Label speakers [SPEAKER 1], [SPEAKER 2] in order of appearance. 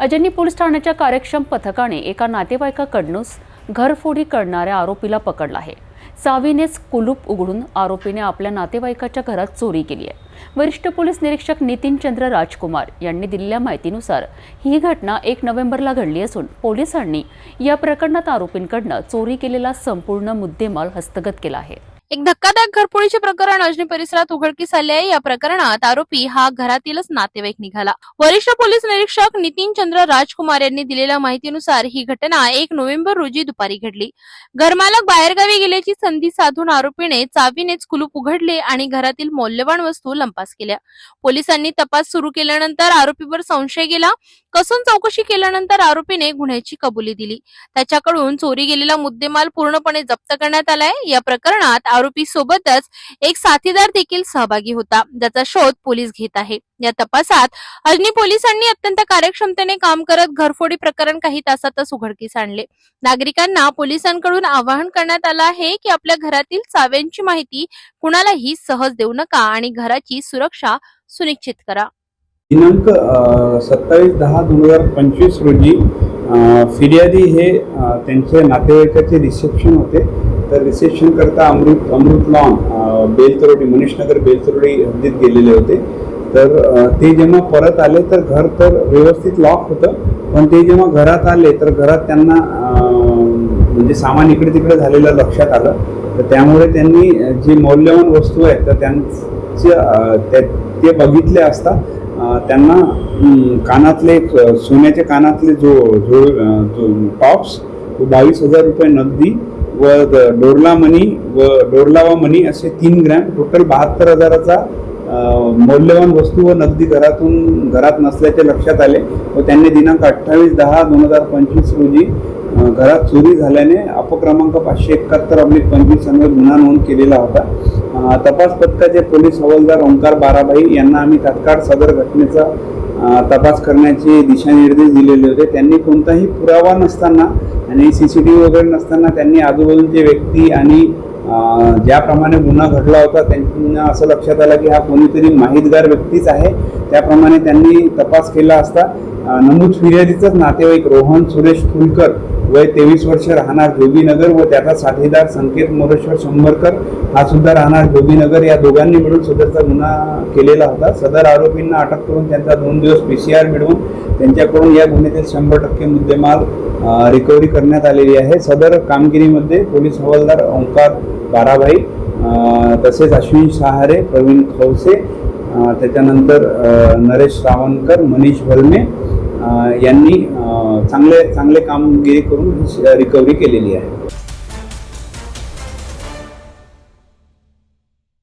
[SPEAKER 1] Ajni police ठाण्याच्या कार्यक्षम पथकाने एका नातेवाईकाकडूनच घरफोडी करणाऱ्या आरोपीला पकडला आहे. चावीनेच कुलूप उघडून आरोपीने आपल्या नातेवाईकाच्या घरात चोरी केली आहे. वरिष्ठ पोलीस निरीक्षक नितीनचंद्र राजकुमार यांनी दिलेल्या माहितीनुसार ही घटना एक नोव्हेंबरला घडली असून पोलिसांनी या प्रकरणात आरोपींकडनं चोरी केलेला संपूर्ण मुद्देमाल हस्तगत केला आहे.
[SPEAKER 2] एक धक्कादायक घरफोडीचे प्रकरण अजनी परिसरात उघडकीस आले आहे. या प्रकरणात आरोपी हा घरातीलच नातेवाईक निघाला. वरिष्ठ पोलीस निरीक्षक नितीन चंद्र राजकुमार यांनी दिलेल्या माहितीनुसार ही घटना एक नोव्हेंबर रोजी दुपारी घडली. घरमालक बाहेरगावी गेल्याची संधी साधून आरोपीने चावीनेच कुलूप उघडले आणि घरातील मौल्यवान वस्तू लंपास केल्या. पोलिसांनी तपास सुरू केल्यानंतर आरोपीवर संशय गेला. कसून चौकशी केल्यानंतर आरोपीने गुन्ह्याची कबुली दिली. त्याच्याकडून चोरी गेलेला मुद्देमाल पूर्णपणे जप्त करण्यात आलाय. या प्रकरणात आरोपी सोबतच एक साथीदार देखील सहभागी होता. ज्याचा शोध पोलीस घेत आहे. या तपासात अजनी पोलिसांनी अत्यंत कार्यक्षमतेने काम करत घरफोडी प्रकरण काही तासातच उघडकीस आणले. नागरिकांना पोलिसांकडून आवाहन करण्यात आलं आहे की आपल्या घरातील चाव्यांची माहिती कुणालाही सहज देऊ नका आणि घराची सुरक्षा सुनिश्चित करा.
[SPEAKER 3] दिनांक सत्तावीस दहा दोन हजार पंचवीस रोजी फिर्यादी हे त्यांच्या नातेवाईकाचे रिसेप्शन होते. तर रिसेप्शन करता अमृत अमृत लॉन बेलतरोडी मनीषनगर बेलतरोडी हद्दीत गेलेले होते. तर ते जेव्हा परत आले तर घर तर व्यवस्थित लॉक होतं. पण ते जेव्हा घरात आले तर घरात त्यांना म्हणजे सामान इकडे तिकडे झालेलं लक्षात आलं. तर त्यामुळे त्यांनी जी मौल्यवान वस्तू आहेत तर त्यांचे त्या- ते बघितले असता त्यांना कानातले सोन्याच्या कानातले जो जो टॉप्स तो बावीस हजार रुपये नगदी व द- डोरला मनी व डोरलावा मनी असे तीन ग्रॅम. टोटल बहात्तर हजाराचा मौल्यवान वस्तू व नगदी घरातून घरात नसल्याचे लक्षात आले व त्यांनी दिनांक अठ्ठावीस दहा दोन हजार पंचवीस रोजी घरात चोरी झाल्याने अपक्रमांक पाचशे एकाहत्तर अब्लिक पंचवीस अन्वये गुन्हा नोंद केलेला होता. तपास पथकाचे पोलीस हवालदार ओंकार बाराभाई यांना आम्ही तात्काळ सदर घटनेचा तपास करण्याचे दिशानिर्देश दिलेले होते. त्यांनी कोणताही पुरावा नसताना आणि सी सी टी व्ही वगैरे नसताना त्यांनी आजूबाजूचे व्यक्ती आणि ज्याप्रमाणे गुन्हा घडला होता त्यांना असं लक्षात आलं की हा कोणीतरी माहितगार व्यक्तीच आहे. त्याप्रमाणे त्यांनी तपास केला असता नमूद फिर्यादीचाच नातेवाईक रोहन सुरेश फुलकर वय तेवीस वर्ष राहणार जोगीनगर व त्याचा साथीदार संकेत मोरेश्वर शंभरकर हा सुद्धा राहणार जोगीनगर. या दोघांनी मिळून सदरचा गुन्हा केलेला होता. सदर आरोपींना अटक करून त्यांचा दोन दिवस पी सी आर मिळवून त्यांच्याकडून या गुन्ह्यातील शंभर टक्के मुद्देमाल रिकव्हरी करण्यात आलेली आहे. सदर कामगिरीमध्ये पोलीस हवालदार ओंकार बाराभाई तसेच अश्विन सहारे प्रवीण खवसे त्याच्यानंतर नरेश रावणकर मनीष भलमे यांनी चांगले चांगले कामगिरी करून रिकव्हरी केलेली आहे.